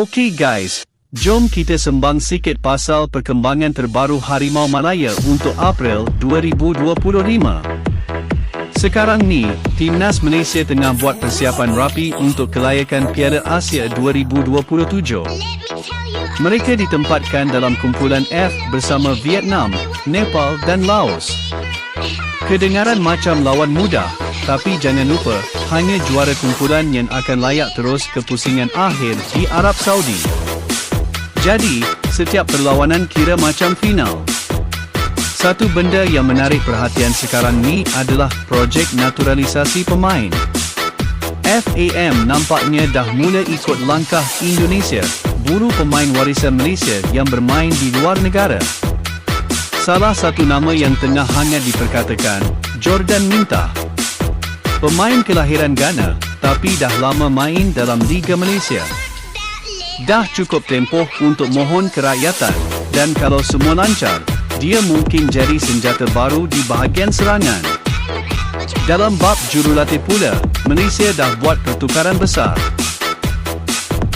Okey guys, jom kita sembang sikit pasal perkembangan terbaru Harimau Malaya untuk April 2025. Sekarang ni, Timnas Malaysia tengah buat persiapan rapi untuk kelayakan Piala Asia 2027. Mereka ditempatkan dalam kumpulan F bersama Vietnam, Nepal dan Laos. Kedengaran macam lawan mudah, tapi jangan lupa, hanya juara kumpulan yang akan layak terus ke pusingan akhir di Arab Saudi. Jadi, setiap perlawanan kira macam final. Satu benda yang menarik perhatian sekarang ni adalah projek naturalisasi pemain. FAM nampaknya dah mula ikut langkah Indonesia, buru pemain warisan Malaysia yang bermain di luar negara. Salah satu nama yang tengah hangat diperkatakan, Jordan Minta. Pemain kelahiran Ghana, tapi dah lama main dalam Liga Malaysia. Dah cukup tempoh untuk mohon kerakyatan, dan kalau semua lancar, dia mungkin jadi senjata baru di bahagian serangan. Dalam bab jurulatih pula, Malaysia dah buat pertukaran besar.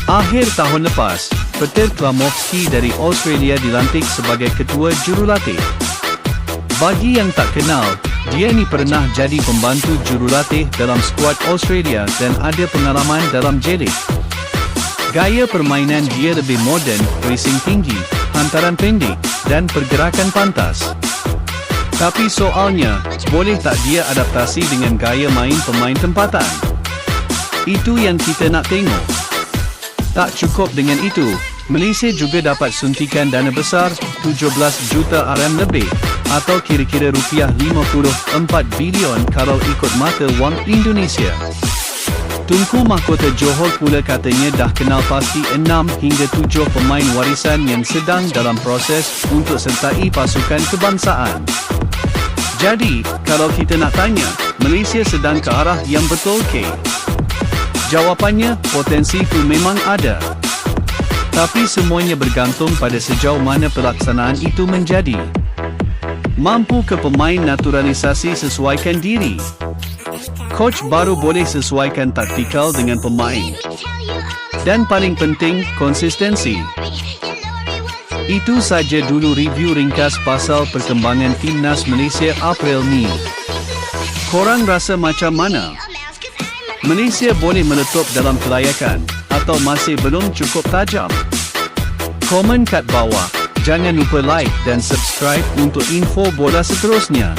Akhir tahun lepas, Peter Klamovski dari Australia dilantik sebagai ketua jurulatih. Bagi yang tak kenal, dia ni pernah jadi pembantu jurulatih dalam skuad Australia dan ada pengalaman dalam J-League. Gaya permainan dia lebih moden, racing tinggi, hantaran pendek, dan pergerakan pantas. Tapi soalnya, boleh tak dia adaptasi dengan gaya main pemain tempatan? Itu yang kita nak tengok. Tak cukup dengan itu, Malaysia juga dapat suntikan dana besar 17 juta RM lebih atau kira-kira rupiah 54 bilion kalau ikut mata wang Indonesia. Tunku Mahkota Johor pula katanya dah kenal pasti 6 hingga 7 pemain warisan yang sedang dalam proses untuk sertai pasukan kebangsaan. Jadi, kalau kita nak tanya, Malaysia sedang ke arah yang betul ke? Jawapannya, potensi itu memang ada. Tapi semuanya bergantung pada sejauh mana pelaksanaan itu menjadi. Mampu ke pemain naturalisasi sesuaikan diri? Coach baru boleh sesuaikan taktikal dengan pemain. Dan paling penting, konsistensi. Itu saja dulu review ringkas pasal perkembangan timnas Malaysia April ni. Korang rasa macam mana? Malaysia boleh meletup dalam kelayakan atau masih belum cukup tajam? Komen kat bawah. Jangan lupa like dan subscribe untuk info bola seterusnya.